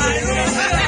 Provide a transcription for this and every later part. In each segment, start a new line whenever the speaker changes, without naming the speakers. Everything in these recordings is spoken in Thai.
Aleluia.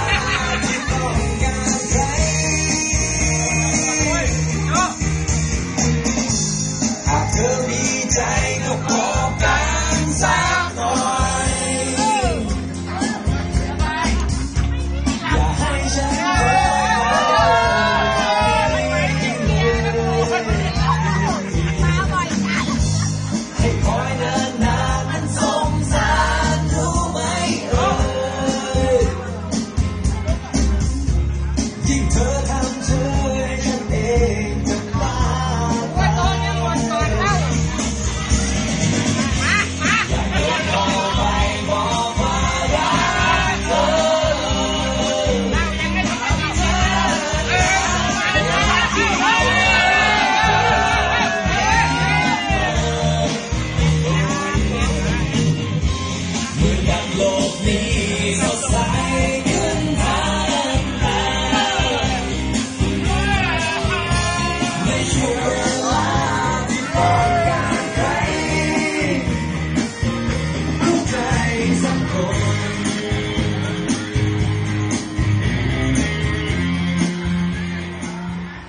สังคม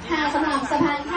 ค่ะสำหรับสะพาน